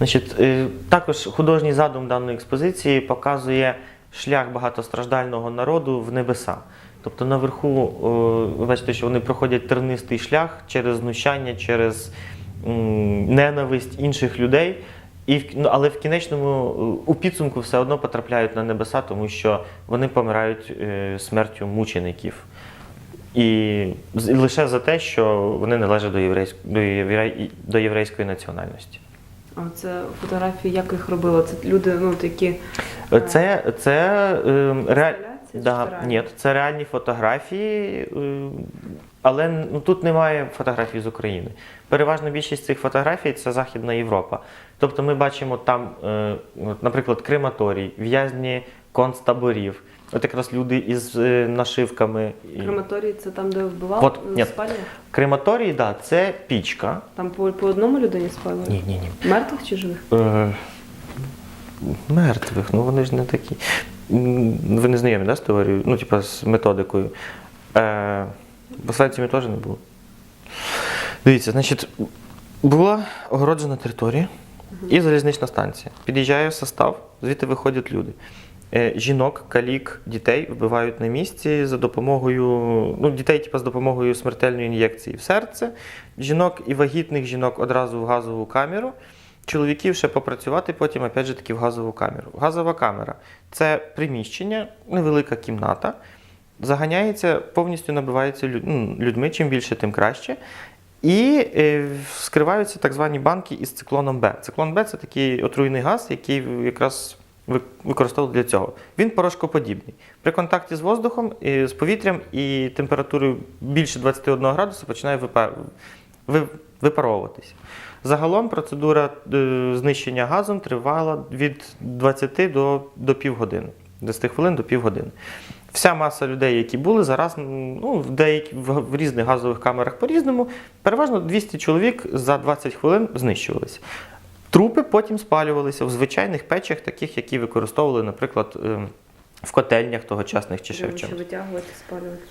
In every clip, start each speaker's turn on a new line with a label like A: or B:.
A: Значить, е, також художній задум даної експозиції показує шлях багатостраждального народу в небеса. Тобто наверху, ви бачите, що вони проходять тернистий шлях через знущання, через ненависть інших людей. І ну, але в кінечному е, у підсумку все одно потрапляють на небеса, тому що вони помирають е, смертю мучеників. І лише за те, що вони належать до, єврейськ, до, єврей, до єврейської національності.
B: Це фотографії, як їх робили? Це люди, ну такі
A: Це, це е, реаль... да, ні, це реальні фотографії, е, але ну, тут немає фотографій з України. Переважна більшість цих фотографій це Західна Європа. Тобто ми бачимо там, е, наприклад, крематорій, в'язні концтаборів. От якраз люди із е, нашивками.
B: Крематорії, це там, де вбивали
A: От, ні.
B: спалювали?
A: Крематорій, да, це пічка.
B: Там по, по одному людині спалювали?
A: Ні, ні, ні.
B: Мертвих чи живих?
A: Е, мертвих, ну вони ж не такі. Ви не знайомі, да, з теорією? Ну, типа з методикою. Е, бо Франції теж не було. Дивіться, значить, була огороджена територія і залізнична станція. Під'їжджає состав, звідти виходять люди. Е, Жінок, калік, дітей вбивають на місці за допомогою, ну, дітей, типу, з допомогою смертельної ін'єкції в серце. Жінок і вагітних жінок одразу в газову камеру. Чоловіків ще попрацювати, потім опять же таки в газову камеру. Газова камера це приміщення, невелика кімната, заганяється, повністю набивається ну, людьми, чим більше, тим краще. І е, скриваються так звані банки із циклоном Б. Циклон Б це такий отруйний газ, який якраз використовували для цього. Він порошкоподібний. При контакті з воздухом, з повітрям і температурою більше 21 градуса починає випаровуватися. Загалом процедура е, знищення газом тривала від 20 до, до півгодини. 10 хвилин до півгодини. Вся маса людей, які були зараз, ну, в, деякі, в різних газових камерах по-різному, переважно 200 чоловік за 20 хвилин знищувалися. Трупи потім спалювалися в звичайних печах, таких, які використовували, наприклад, ем, в котельнях тогочасних чи ще в чомусь.
B: витягувати, спалювати.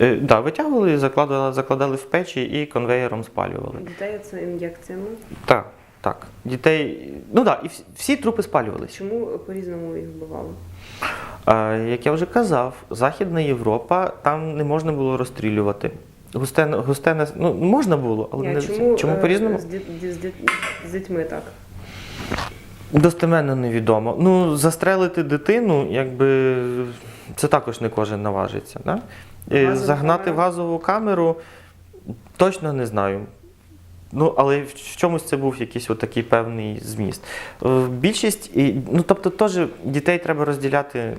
A: Е, да, витягували, закладали, закладали в печі і конвеєром спалювали.
B: Дітей це ін'єкціями.
A: Так, так. Дітей. Ну так, да, і всі, трупи спалювалися.
B: Чому по-різному їх вбивали?
A: А, як я вже казав, Західна Європа там не можна було розстрілювати. Густе, густе нас- ну, можна було, але
B: Ні,
A: не
B: чому,
A: чому
B: е,
A: по-різному?
B: З, з, з дітьми так.
A: Достеменно невідомо. Ну, застрелити дитину, якби це також не кожен наважиться. Да? Е, Загнати
B: камера?
A: в газову камеру точно не знаю. Ну, але в чомусь це був якийсь отакий певний зміст. Е, Більшість, ну тобто, теж дітей треба розділяти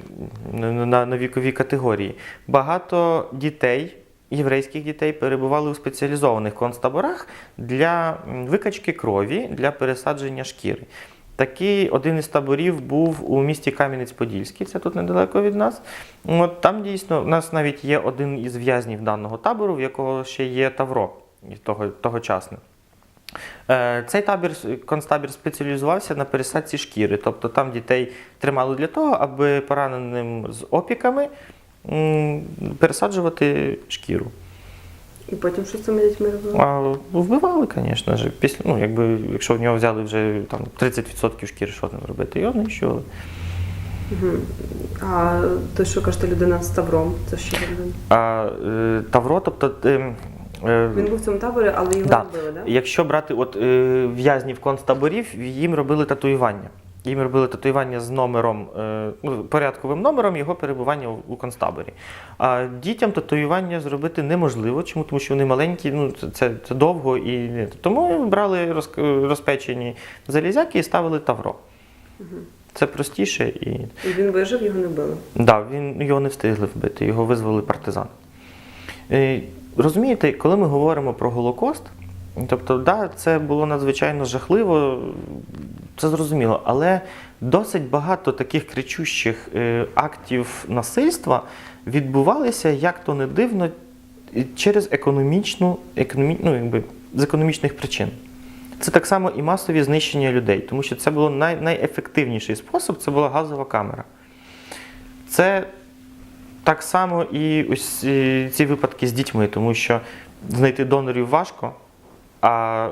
A: на, на, на вікові категорії. Багато дітей, єврейських дітей, перебували у спеціалізованих концтаборах для викачки крові, для пересадження шкіри. Такий один із таборів був у місті Кам'янець-Подільський, це тут недалеко від нас. От там дійсно у нас навіть є один із в'язнів даного табору, в якого ще є тавро того, тогочасне. Е, Цей табір, концтабір спеціалізувався на пересадці шкіри. Тобто там дітей тримали для того, аби пораненим з опіками пересаджувати шкіру.
B: І потім що з цими дітьми робили?
A: А вбивали, звісно ж. Після, ну, якби, якщо в нього взяли вже там, 30% шкіри, що там робити? Його знищували.
B: Угу. А то, що кажете, людина з тавром, це за людина?
A: А е, Тавро, тобто. е, е,
B: Він був в цьому таборі, але його
A: Да.
B: робили, так?
A: Якщо брати от, е, в'язнів концтаборів, їм робили татуювання. Їм робили татуювання з номером, е, ну, порядковим номером його перебування у, концтаборі. А дітям татуювання зробити неможливо. Чому? Тому що вони маленькі, ну, це, це, довго і тому брали роз, розпечені залізяки і ставили тавро. Це простіше і.
B: І він вижив, його не били.
A: Да, він його не встигли вбити, його визвали партизани. Е, Розумієте, коли ми говоримо про Голокост, тобто, да, це було надзвичайно жахливо, це зрозуміло, але досить багато таких кричущих е, актів насильства відбувалися, як то не дивно, через економічну, економі, ну, якби, з економічних причин. Це так само і масові знищення людей, тому що це було най, найефективніший спосіб, це була газова камера. Це так само і ось ці випадки з дітьми, тому що знайти донорів важко. А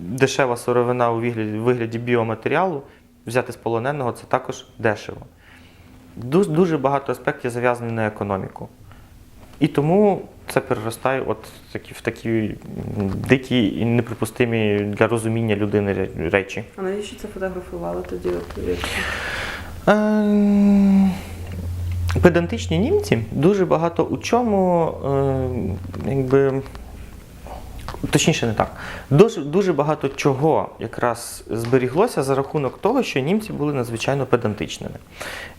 A: дешева сировина у вигляді, вигляді біоматеріалу взяти з полоненого це також дешево. Дуже, багато аспектів зав'язані на економіку. І тому це переростає от в такі дикі і неприпустимі для розуміння людини речі.
B: А навіщо це фотографували тоді?
A: Ем, Педантичні німці дуже багато у чому, е, якби. Точніше, не так. Дуже, дуже багато чого якраз зберіглося за рахунок того, що німці були надзвичайно педантичними.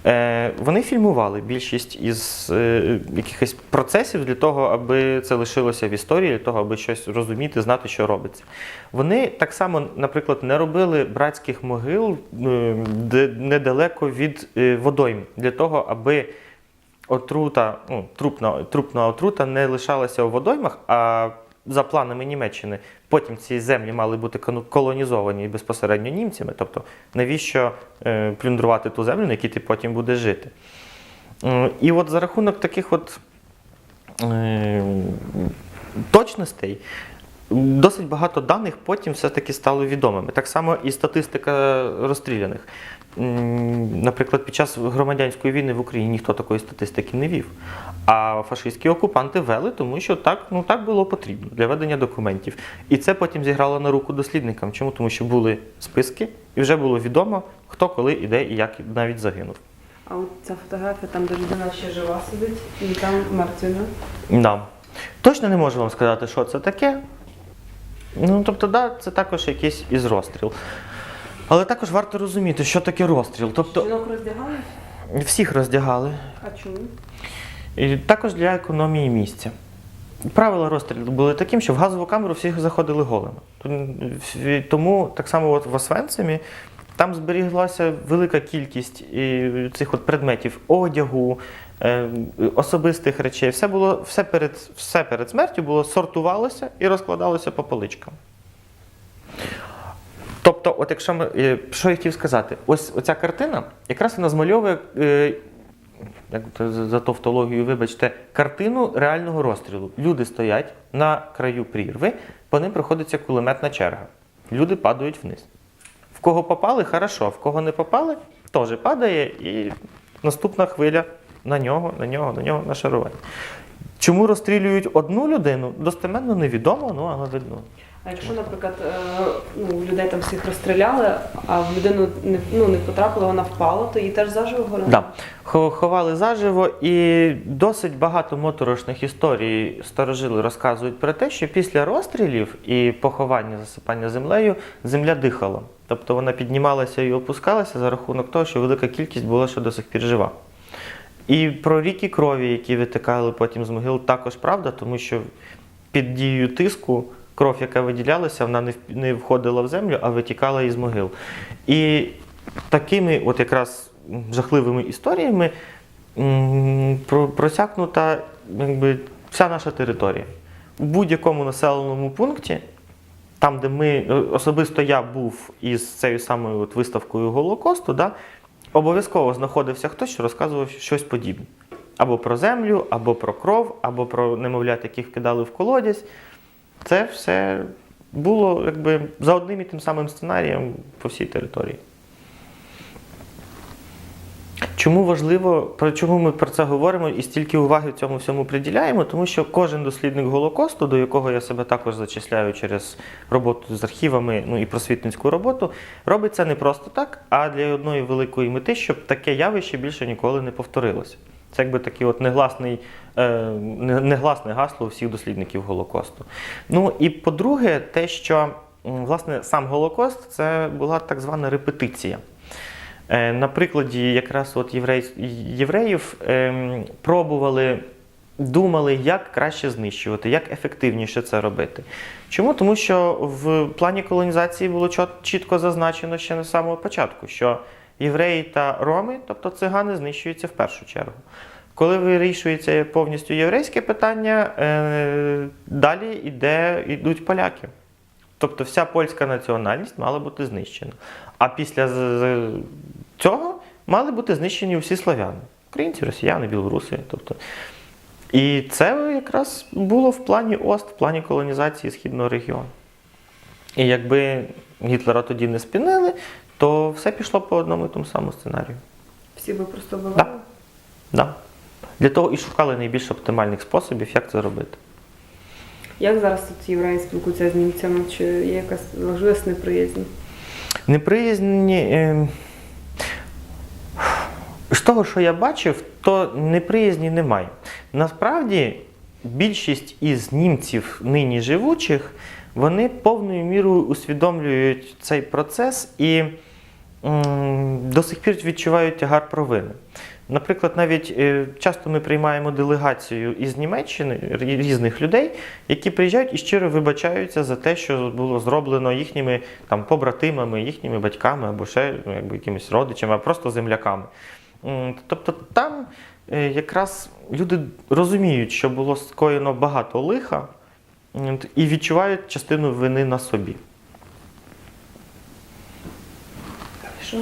A: Е, вони фільмували більшість із е, якихось процесів для того, аби це лишилося в історії, для того, аби щось розуміти, знати, що робиться. Вони так само, наприклад, не робили братських могил е, недалеко від е, водойм, для того, аби отрута, ну, трупна, трупна отрута не лишалася у водоймах, а за планами Німеччини потім ці землі мали бути колонізовані безпосередньо німцями. Тобто, навіщо е, плюндрувати ту землю, на якій ти потім будеш жити? М, І от за рахунок таких от е, точностей. Досить багато даних потім все-таки стало відомими. Так само і статистика розстріляних. Наприклад, під час громадянської війни в Україні ніхто такої статистики не вів. А фашистські окупанти вели, тому що так, ну, так було потрібно для ведення документів. І це потім зіграло на руку дослідникам. Чому? Тому що були списки, і вже було відомо, хто коли і де і як навіть загинув.
B: А от ця фотографія, там, де людина ще жива сидить, і там мертві, да?
A: Да. Точно не можу вам сказати, що це таке. Ну, тобто, да, це також якийсь із розстріл. Але також варто розуміти, що таке розстріл. Тобто
B: Жінок роздягали?
A: всіх роздягали.
B: А чому?
A: І також для економії місця. Правила розстрілу були таким, що в газову камеру всі заходили голими. Тому так само от в Освенцимі там зберіглася велика кількість цих от предметів одягу, особистих речей. Все було все перед, все перед смертю було сортувалося і розкладалося по поличкам. Тобто, от якщо ми, е, що я хотів сказати, ось оця картина якраз вона змальовує е, як за тавтологію, вибачте, картину реального розстрілу. Люди стоять на краю прірви, по ним проходиться кулеметна черга. Люди падають вниз. В кого попали, хорошо, в кого не попали, теж падає, і наступна хвиля на нього, на нього, на нього нашарування. Чому розстрілюють одну людину, достеменно невідомо, ну але видно.
B: А якщо, наприклад, е, ну, людей там всіх розстріляли, а в людину не, ну, не потрапила, вона впала, то її теж заживо горили?
A: Да. Ховали заживо, і досить багато моторошних історій старожили розказують про те, що після розстрілів і поховання, засипання землею, земля дихала. Тобто вона піднімалася і опускалася за рахунок того, що велика кількість була ще до сих пір жива. І про ріки крові, які витикали потім з могил, також правда, тому що під дією тиску кров, яка виділялася, вона не, входила в землю, а витікала із могил. І такими от якраз жахливими історіями просякнута якби, вся наша територія. У будь-якому населеному пункті, там, де ми, е, особисто я був із цією самою от виставкою Голокосту, да, обов'язково знаходився хтось, що розказував щось подібне. Або про землю, або про кров, або про немовлят, яких кидали в колодязь. Це все було якби за одним і тим самим сценарієм по всій території. Чому важливо, про чому ми про це говоримо і стільки уваги цьому всьому приділяємо? Тому що кожен дослідник Голокосту, до якого я себе також зачисляю через роботу з архівами, ну і просвітницьку роботу, робить це не просто так, а для одної великої мети, щоб таке явище більше ніколи не повторилося. Це якби такий от негласний, е, негласне гасло всіх дослідників Голокосту. Ну і по-друге, те, що власне сам Голокост це була так звана репетиція. Е, На прикладі якраз от єврей, євреїв ем, пробували, думали, як краще знищувати, як ефективніше це робити. Чому? Тому що в плані колонізації було чітко зазначено ще на самого початку, що євреї та роми, тобто цигани, знищуються в першу чергу. Коли вирішується повністю єврейське питання, е, далі йде, йдуть поляки. Тобто вся польська національність мала бути знищена. А після цього мали бути знищені всі славяни: українці, росіяни, білоруси. Тобто. І це якраз було в плані ОСТ, в плані колонізації східного регіону. І якби Гітлера тоді не спинили, то все пішло по одному і тому самому сценарію.
B: Всі би просто вбивали?
A: Да. Да. Для того і шукали найбільш оптимальних способів, як це робити.
B: Як зараз тут євреї спілкуються з німцями? Чи є якась можливість неприязнь?
A: Неприязні. Е... З того, що я бачив, то неприязні немає. Насправді, більшість із німців нині живучих, вони повною мірою усвідомлюють цей процес і до сих пір відчувають тягар провини. Наприклад, навіть е, часто ми приймаємо делегацію із Німеччини різних людей, які приїжджають і щиро вибачаються за те, що було зроблено їхніми там побратимами, їхніми батьками або ще ну, якби якимись родичами, а просто земляками. Тобто там е, якраз люди розуміють, що було скоєно багато лиха і відчувають частину вини на собі.
B: Що?